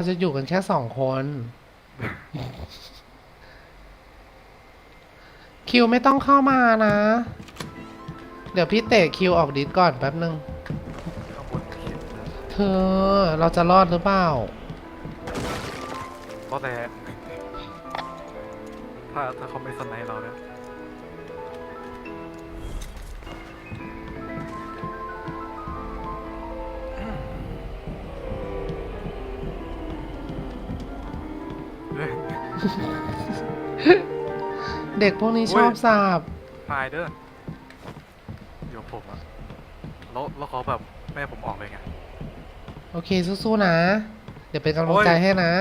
เราจะอยู่กันแค่สองคน คิวไม่ต้องเข้ามานะ เดี๋ยวพี่เตะคิวออกดิสก่อนแป๊บนึงข้างเธอเราจะรอดหรือเปล่า เพราะแต่ถ้าถ้าเขาไม่สไนป์เราเนี่ย เด็กพวกนี้ชอบสาบพายเด้อเดี๋ยวผมอะแล้วแล้วเขาแบบแม่ผมออกเลยไง โอเคสู้ๆนะ เดี๋ยวเป็นกำลังใจโอ้ยให้นะ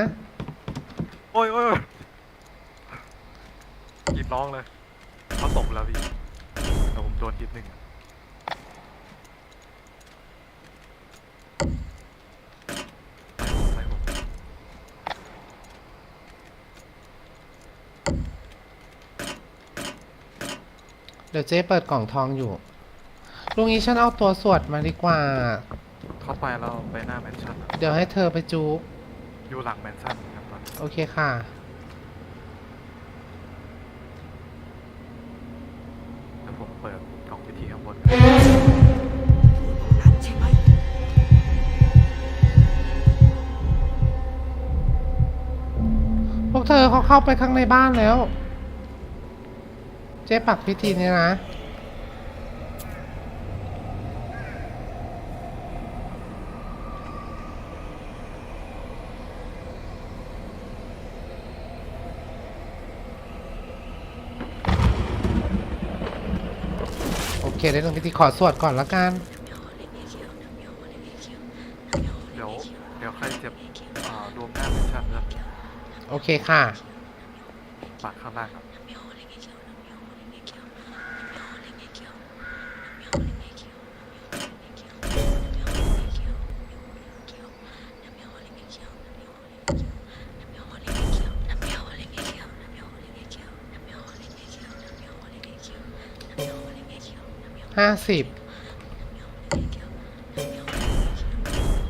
โอ้ยโอ้ยโอ้ยกรีดร้องเลยเขาตบแล้วพี่แต่ผมโดนทีหนึ่งอะไล่ผมไล่ผม เดี๋ยวเจ๊เปิดกล่องทองอยู่ ลุงนี้ฉันเอาตัวสวดมาดีกว่า เข้าไปแล้วไปหน้าแมนชั่นอะเดี๋ยวให้เธอไปจูบอยู่หลังแมนชั่นครับตอนนี้โอเคค่ะ แล้วผมเปิดกล่องพิธีข้างบนใช่ไหมพวกเธอเขาเข้าไปข้างในบ้านแล้ว เจ๊ปักพิธีนี้นะ โอเคได้ลงพิธีขอสวดก่อนละกัน เดี๋ยว เดี๋ยวใครเจ็บอ่ารวมหน้าแมนชั่นแล้วโอเคค่ะปากข้างล่างครับ ห้าสิบ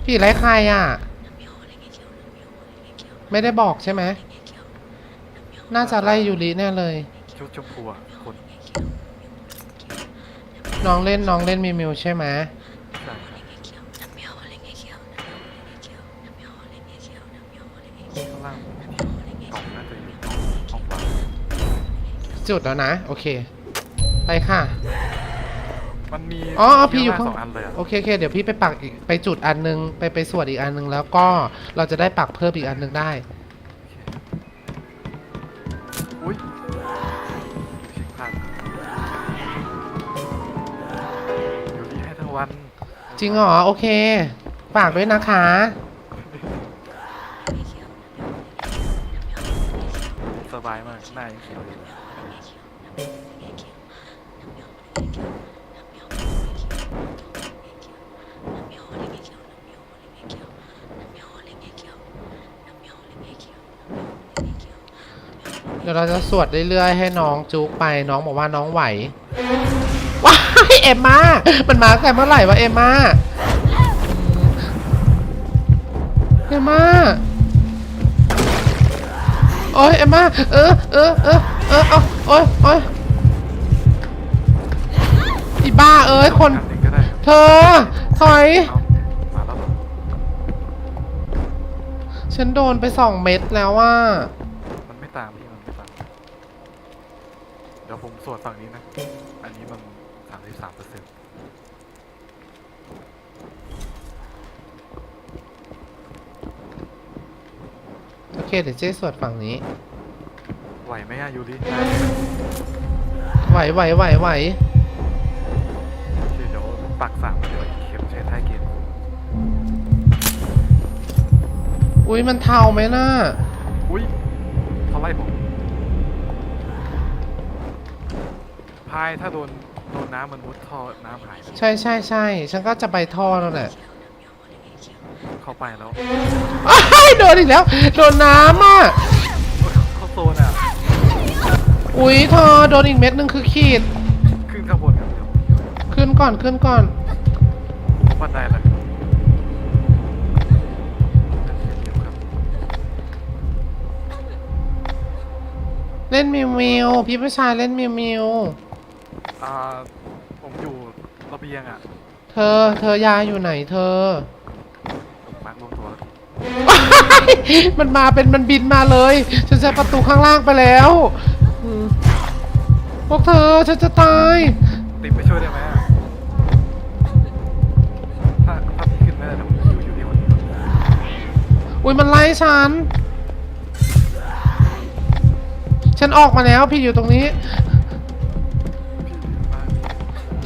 พี่ไรใครอะ ไม่ได้บอกใช่ไหม น่าจะไล่ยูริแน่เลย ชุดชมพูอะคนน้องเล่นน้องเล่นมีมิวใช่ไหมใช่ครับข้างล่างกล่องน่าจะอยู่ห้องห้องวางจุดแล้วนะ โอเค ไปค่ะ มันมีอ๋ออ๋อพี่อยู่ข้าข้างงสองอันเลยอะโอเคโอเคเดี๋ยวพี่ไปปักอีกไปจุดอันนึงไปไปสวดอีกอันนึงแล้วก็เราจะได้ปักเพิ่มอีกอันนึงได้ อุ้ยผิดพลาดอยู่นี่ให้ทั้งวัน จริงเหรอโอเคฝากด้วยนะคะ สบายมากหน้ายังเขียวอยู่เลย ดี๋ยวเราจะสวดเรื่อยๆให้น้องจุกไปน้องบอกว่าน้องไหวว้ายเอ็มมา มันมาแต่เมื่อไหร่วะเอ็มมาเอ็มมาโอ้ยเอ็มมาเออเออเออเออเอาโอ้ยโอ้ยอีบ้าเอ้ยคน อันหนึ่งก็ได้เธอถอย เอามาแล้วเหรฉันโดนไปสองเม็ดแล้วว่า มันไม่ตามพี่มันไม่ตาม เดี๋ยวผม สวดฝั่งนี้นะ อันนี้มันสามสิบสามเปอร์เซ็นต์โอเคเดี๋ยวเจ๊สวดฝั่งนี้ ไหวไหมอะยูริไหวไหวไหวไหวเดี๋ยวปักสามเดี๋ยวเข็มใช้ท้ายเกณฑ์อุ้ยมันเทาไหมน่ะอุ้ยเขาไล่ผม พายถ้าโดนโดนน้ำมันมุดท่อน้ำหายใช่ใช่ใช่ฉันก็จะไปท่อแล้วแหละเข้าไปแล้วอ้ายโดนอีกแล้ว โดนน้ำอะเข้าโซนอะอุ๊ยเธอโดนอีกเม็ดนึงคือขีด ขึ้นข้างบนครับขึ้นก่อนขึ้นก่อน ผมบันไดละเรเล่นมิวมิวพี่ประชาเล่นมิวมิว อ่าผมอยู่ระเบียงอะเธอ เธอยาอยู่ไหนเธอ ผมมาร์ครวมตัวแล้วมันมาเป็นมันบินมาเลย ฉันจะประตูข้างล่างไปแล้วอืมพวกเธอฉันจะตาย ติมไปช่วยได้ไหมอะถ้าถ้าพี่ขึ้นไม่ได้เดี๋ยวผมอยู่อยู่ที่คนเดียวอุ้ยมันไล่ฉัน ฉันออกมาแล้วพี่อยู่ตรงนี้พี่มาต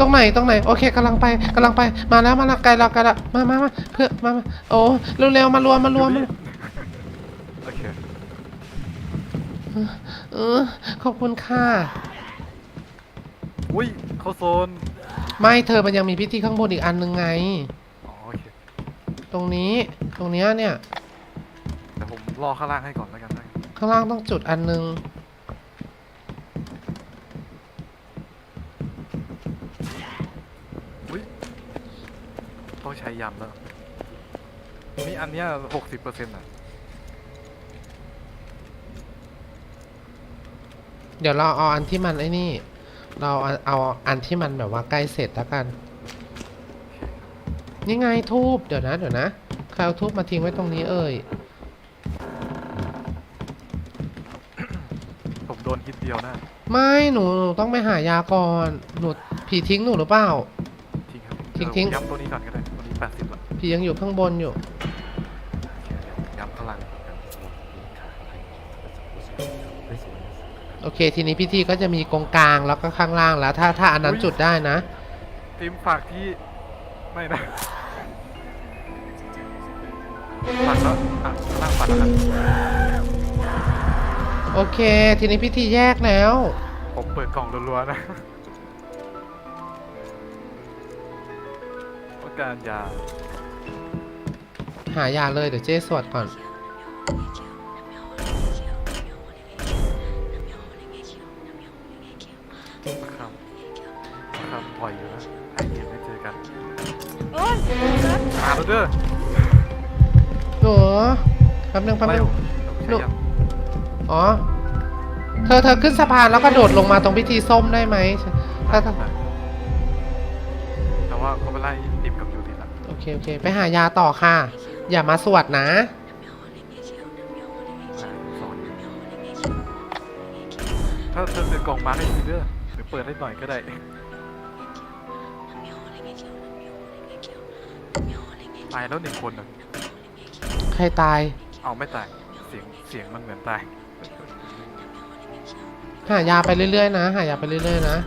รงไหนตรงไหน โอเคกำลังไปกำลังไปมาแล้วมาแล้วไกลแล้วไกลแล้วมามามาเพื่อมามาโอ้เร็วๆมารวมมารวมอยู่มานี่โอเคเออขอบคุณค่ะอุ้ยเข้าโซนไม่เธอมันยังมีพิธีข้างบนอีกอันนึงไง อ๋อโอเคตรงนี้ตรงเนี้ยเนี่ยเดี๋ยวผมรอข้างล่างให้ก่อนแล้วกันนะข้างล่างต้องจุดอันนึง อุ้ย ต้องใช้ยำแล้วนี่อันเนี้ยหกสิบเปอร์เซ็นต์อะ เดี๋ยวเราเอาอันที่มันไอ้นี่ เราเอาเอาอันที่มันแบบว่าใกล้เสร็จแล้วกัน นี่ไงทูบเดี๋ยวนะเดี๋ยวนะใครเอาทูบมาทิ้งไว้ตรงนี้เอ่ย ผมโดนฮิตเดียวนะ ไม่หนูหนูต้องไปหายาก่อน หนูผีทิ้งหนูหรือเปล่า ทิ้งครับทิ้งเออทิ้ง ย้ำตัวนี้ก่อนก็ได้ตัวนี้ แปดสิบละผียังอยู่ข้างบนอยู่โอเคย้ำข้างล่างโอเค ทีนี้พิธีก็จะมีกงกลางแล้วก็ข้างล่างแล้ว ถ้าถ้าอันนั้นจุดได้นะ ทีมฝากที่ไม่นะฝากแล้วอะข้างล่างฝากแล้วกันโอเค ทีนี้พิธีแยกแล้ว ผมเปิดกล่องรัวๆนะ การยา หายาเลยเดี๋ยวเจ๊สวดก่อน ครับ ครับปล่อยอยู่นะไอเกมไม่เจอกันโอ้ยเดินมาแล้วเด้อหนูแป๊บนึงแป๊บไล่นึงผมใช้ยาอ๋อ เธอเธอขึ้นสะพานแล้วก็โดดลงมาตรงพิธีส้มได้ไหมถ้าถ้าแต่ ว่าเขาไปไล่ติมกับยูริละโอเคโอเค ไปหายาต่อค่ะ อย่ามาสวดนะสอนถ้าเธอเปิดกล่องมาให้ทีเด้อหรือเปิดให้หน่อยก็ได้ ตายแล้วหนึ่งคนนะใครตาย เอาไม่ตาย เสียงเสียงมันเหมือนตาย หายาไปเรื่อยๆนะ หายาไปเรื่อยๆนะ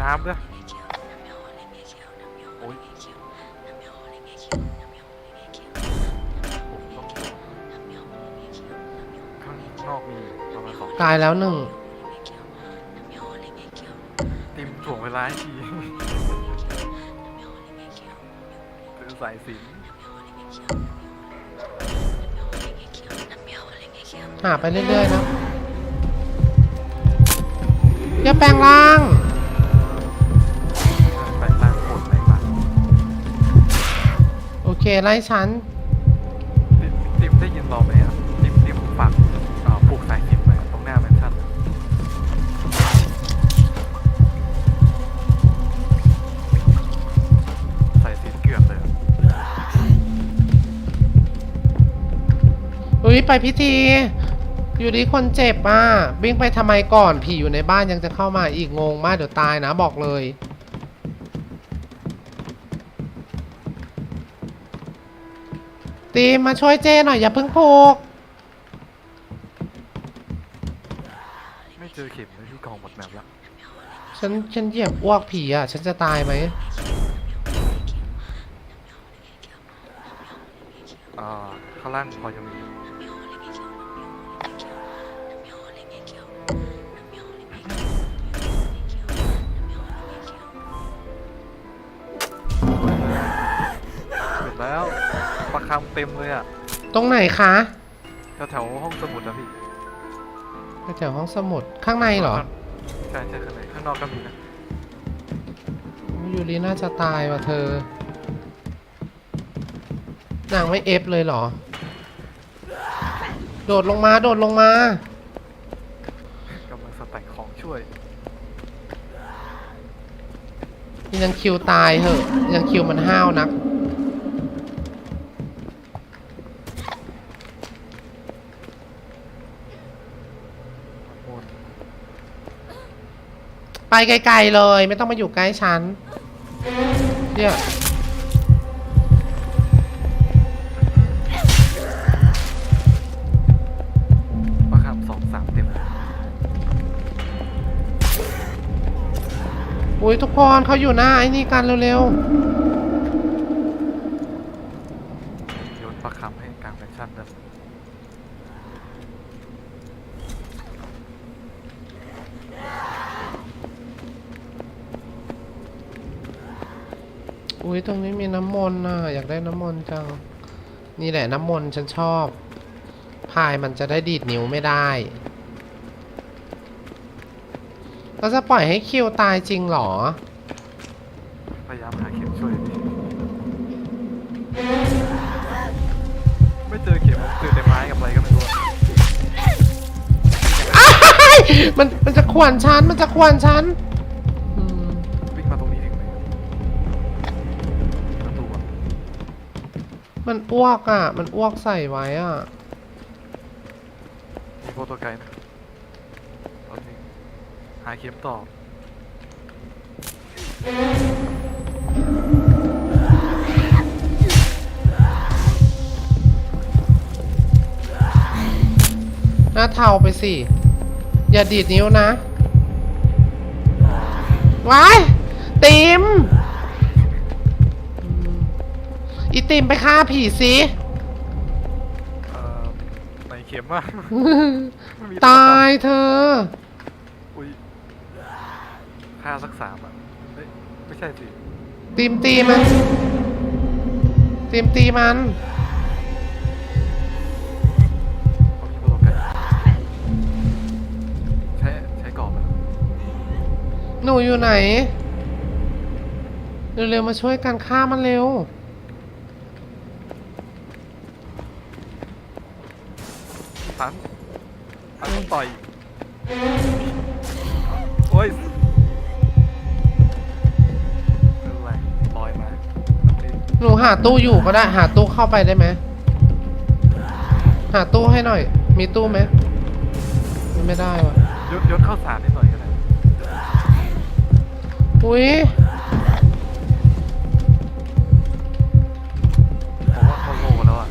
น้ำด้วยโอ้างนอกมีประมาณสองตายแล้วหนึ่งติมถ่วงเวลาให้ทีคือสายสินหาไปเรื่อยๆนะอย่าแปลงร่าง ไปตั้งกดอะไรมาโอเค ไล่ฉัน ยไปพิธี อยู่ดีคนเจ็บอะวิ่งไปทำไมก่อนผีอยู่ในบ้านยังจะเข้ามาอีกงงมากเดี๋ยวตายนะบอกเลย ตีมมาช่วยเจ้หน่อยอย่าเพิ่งผูก ไม่เจอเข็มเลยที่กองหมดแมปแล้วฉันฉันเหยียบอ้วกผีอะ ฉันจะตายไหมอ่าข้างล่างพอยังมีเส เต็มเลยอะตรงไหนคะแถวๆห้องสมุดนะพี่ไปแถวห้องสมุดข้างในเหรอใช่ใช่ข้างในข้างนอกก็มีนะยูรีน่าจะตายว่ะเธอนางไม่เอฟเลยเหรอ โดดลงมาโดดลงมาช่วยยังคิวตายเหอะยังคิวมันห้าวนัก หมด ไปไกลๆเลย ไม่ต้องมาอยู่ใกล้ฉันเนี่ยประคำสองสามเต็มเลยอุ้ยทุกคนเขาอยู่หน้าไอ้นี่กันเร็วโยนประคำให้กลางแฟชั่นเดิม ๆ อุ้ยตรงนี้มีน้ำมนต์น่ะอยากได้น้ำมนต์จัง นี่แหละน้ำมนต์ฉันชอบ พายมันจะได้ดีดนิ้วไม่ได้เราจะปล่อยให้คิวตายจริงเหรอ พยายามหาเข็มช่วยดิไม่เจอเข็มเจอแต่ไม้กับอะไรก็ไม่รู้อะอ้ายมันมันจะขวนฉันมันจะขวนฉัน มันอ้วกอะ มันอ้วกใส่ไว้อะ มีโปรโตไกด์นะเอาสิหาเข็มต่อ หน้าเทาไปสิ อย่าดีดนิ้วนะ ว้ายติม อีติมไปฆ่าผีสิเอ่อในเข็มอะ ไม่มีตายเธออุ้ยค่าสักสามอะเอ้ยไม่ใช่สิติมตีมันติมตีมัน เขามีโปรโตไกด์ใช้ใช้กรอบอะหนูอยู่ไหน เร็วๆมาช่วยกันฆ่ามันเร็ว ตันตันต้องต่อย โอ้ยไม่เป็นไรลอยมาแล้วนี่หนูหาตู้อยู่ก็ได้ หาตู้เข้าไปได้ไหมหาตู้ให้หน่อย มีตู้ไหมไม่ได้วะยศยศเข้าสารนิดหน่อยก็ได้อุ้ยผมว่าเขาโลแล้วอะ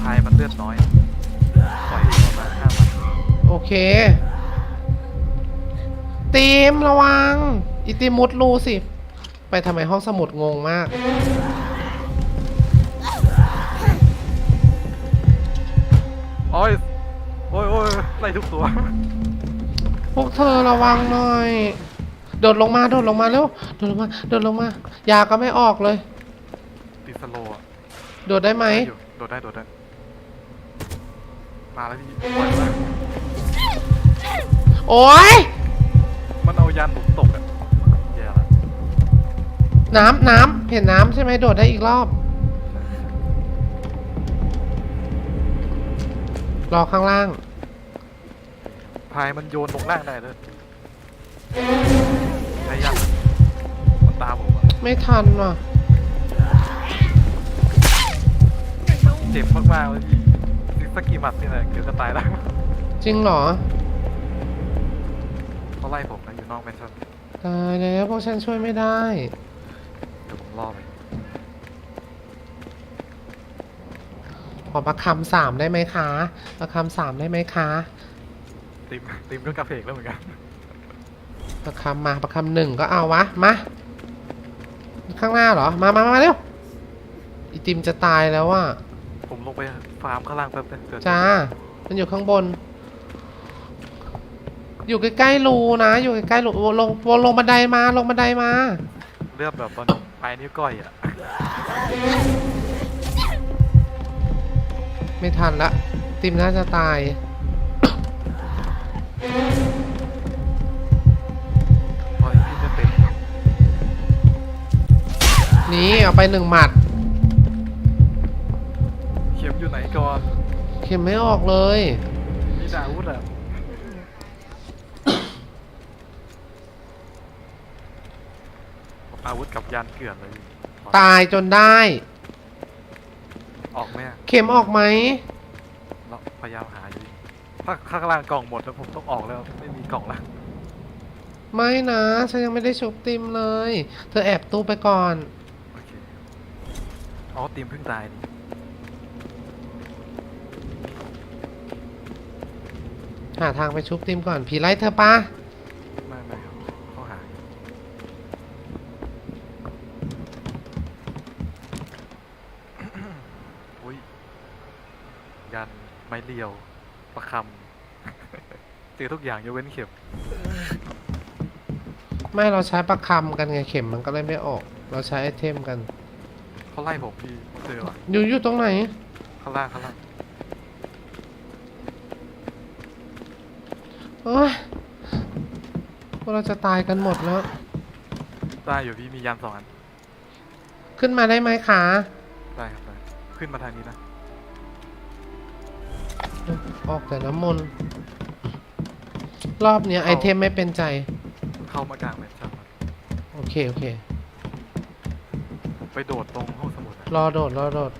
พายมันเลือดน้อยป อเค ตีมระวังอีติมมุดรูสิ ไปทำไมห้องสมุดงงมาก โอ้ยโอ้ยโอ้ยไล่ทุกตัว พวกเธอระวังหน่อย โดดลงมา โดดลงมาเร็ว โดดลงมา โดดลงมา ยาก็ไม่ออกเลย ติดสโลว์อะโดดได้ไหมด้อยู่โดดได้โดดได้ มาแล้วพี่ปล่อยมา โอ๊ยมันเอายันผมตกอะแย่ละน้ำน้ำเห็นน้ำใช่ไหมโดดได้อีกรอบ รอข้างล่าง พายมันโยนลงล่างได้เลยพยายามมันตามผมอะไม่ทันว่ะเจ็บมากๆเลยพี่สักกี่หมัดนี่แหละเดี๋ยวก็ตายแล้ว จริงเหรอ เขาไล่ผมนะอยู่นอกแมนชั่นตายแล้วพวกฉันช่วยไม่ได้ เดี๋ยวผมล่อไปขอประคำสามได้ไหมคะประคำสามได้ไหมคะติมติมก็กระเพกแล้วเหมือนกันประคำมาประคำหนึ่งก็เอาวะ มา ข้างหน้าเหรอ มามามาเร็วอีติมจะตายแล้วว่ะ ผมลงไปฟาร์มข้างล่างแป๊บนึงเดี๋ยวจ้า มันอยู่ข้างบน อยู่ใกล้ๆรูนะ อยู่ใกล้ๆรูลงลงลงบันไดมาลงบันไดมา เลือดแบบตอนปลายนิ้วก้อยอะไม่ทันละ ติมน่าจะตาย พอยพี่จะเต็มนี่เอาไปหนึ่งหมัด เข็มอยู่ไหนก่อนเข็มไม่ออกเลย มีดาวุธอะ อาวุธกับยานเกลื่อนเลยพี่ตายจนได้ ออกไหมอะเข็มออกไหมเราพยายามหาอยู่พี่ถ้าข้างล่างกล่องหมดแล้วผมต้องออกแล้วไม่มีกล่องละไม่นะฉันยังไม่ได้ชุบติมเลย เธอแอบตู้ไปก่อนโอเคอ๋อตีมเพิ่งตายนี่หาทางไปชุบติมก่อนผีไล่เธอปะ ไม่ไม่ครับเขาหาอยู่ อุ้ยยันไม้ เรียว ประคำเจอทุกอย่างยกเว้นเข็ม ไม่เราใช้ประคำกันไงเข็มมันก็เลยไม่ออก เราใช้ไอเทมกัน เขาไล่ผมพี่เจอว่ะอยู่อยู่ตรงไหน ข้างล่างข้างล่างโอ้ยพวกเราจะตายกันหมดแล้ว ได้อยู่พี่มียานสองอัน ขึ้นมาได้ไหมคะได้ครับได้ขึ้นมาทางนี้นะ ออกแต่น้ำมนต์รอบเนี้ยไอเทมไม่เป็นใจ เข้ามากลางเลยช่างมันโอเค โอเค ผมไปโดดตรงห้องสมุดนะรอโดด รอโดด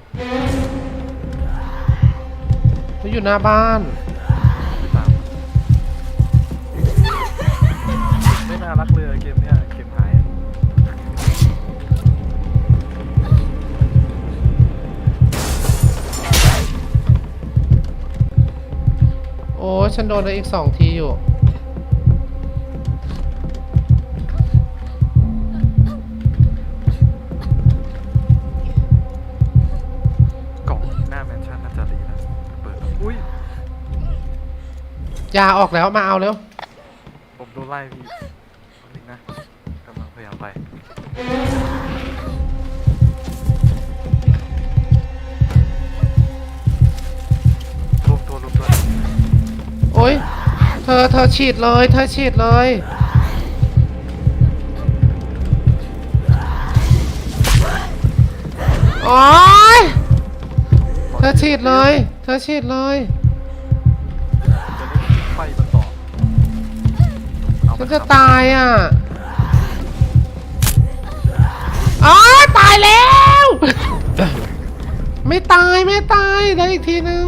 เราอยู่หน้าบ้าน ฉันโดนไปอีกสองทีอยู่ กล่องหน้าแมนชั่นน่าจะดีนะเปิดแล้วอุ้ย ยาออกแล้วมาเอาเร็ว ผมโดนไล่พี่นิดนะกำลังพยายามไป อเธอฉีดเลยเธอฉีดเลยโอ้ยเธอฉีดเลย เธอฉีดเลยจะได้ไฟมันต่อเอาฉันจะตายอะอ้ายตายแล้ว ไม่ตายไม่ตายได้อีกทีนึง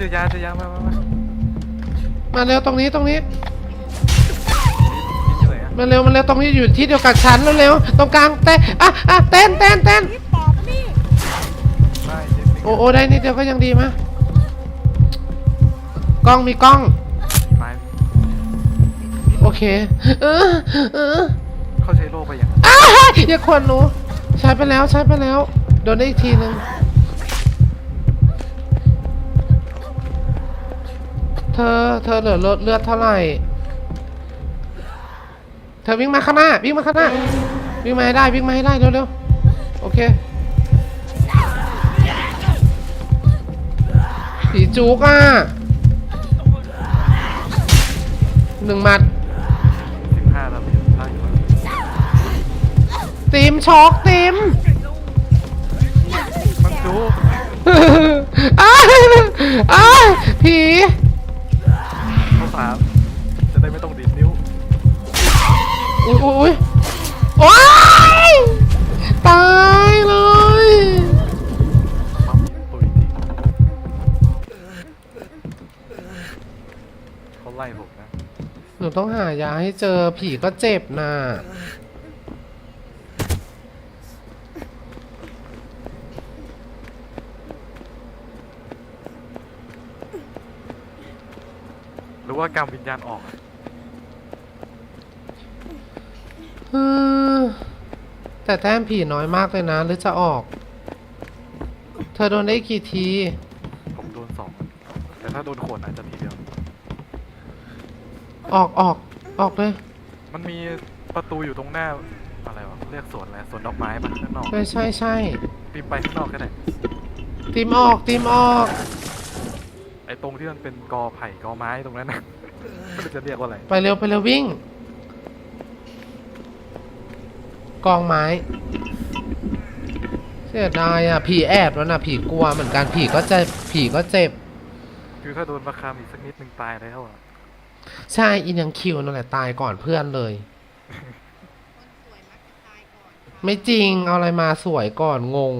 เฮ้ยเจอยาเจอยามามามามาเร็วตรงนี้ตรงนี้กินอยู่ไหนอะมาเร็วมาเร็วตรงนี้อยู่ที่เดียวกับฉันเร็วๆตรงกลางเต้นอะอะเต้นเต้นเต้นนี่ปอบนี่ได้เจ็บโอ้โอ้ได้นิดเดียวก็ยังดีมะกล้องมีกล้อง มีไม้โอเค เออเออเขาใช้โล่ไปอย่างอ้าอย่าควรหนูใช้ไปแล้วใช้ไปแล้ว โดนได้อีกทีนึง เธอ เธอเหลือเลือดเท่าไหร่ เธอวิ่งมาข้างหน้า วิ่งมาข้างหน้า วิ่งมาให้ได้ วิ่งมาให้ได้เร็วๆ โอเค ผีจุกอะหนึ่งหมัดสิบห้าแล้วพี่ได้อยู่แล้วตีมช็อกตีมมันจูอ้ายอ้ายผี อุ้ยอุ้ยโอ้ยตายเลยปั๊มตุยจริงเขาไล่ผมนะหนูต้องหายาให้เจอผีก็เจ็บน่ะหรือว่ากรรมวิญญาณออกอะ เออ แต่แต้มผีน้อยมากเลยนะ หรือจะออก เธอโดนได้กี่ที ผมโดนสองแต่ถ้าโดนขวดอาจจะทีเดียว ออกออกออกเลย มันมีประตูอยู่ตรงหน้า อะไรวะ เรียกสวนอะไรสวนดอกไม้ปะข้างนอกใช่ใช่ใช่ปีนไปข้างนอกก็ได้ตีมออกตีมออก ไอ้ตรงที่มันเป็นกอไผ่กอไม้ตรงนั้นนะไม่รู้จะเรียกว่าอะไร ไปเร็วไปเร็ววิ่ง กองไม้ เสียดายอะผีแอบแล้วนะผีกลัวเหมือนกันผีก็เจ็บผีก็เจ็บ คือถ้าโดนประคามอีกสักนิดหนึ่งตายแล้วอะใช่อินยังคิวนั่นแหละตายก่อนเพื่อนเลยคนสวยมักจะตายก่อนค่ะไม่จริงเอาอะไรมาสวยก่อนงงค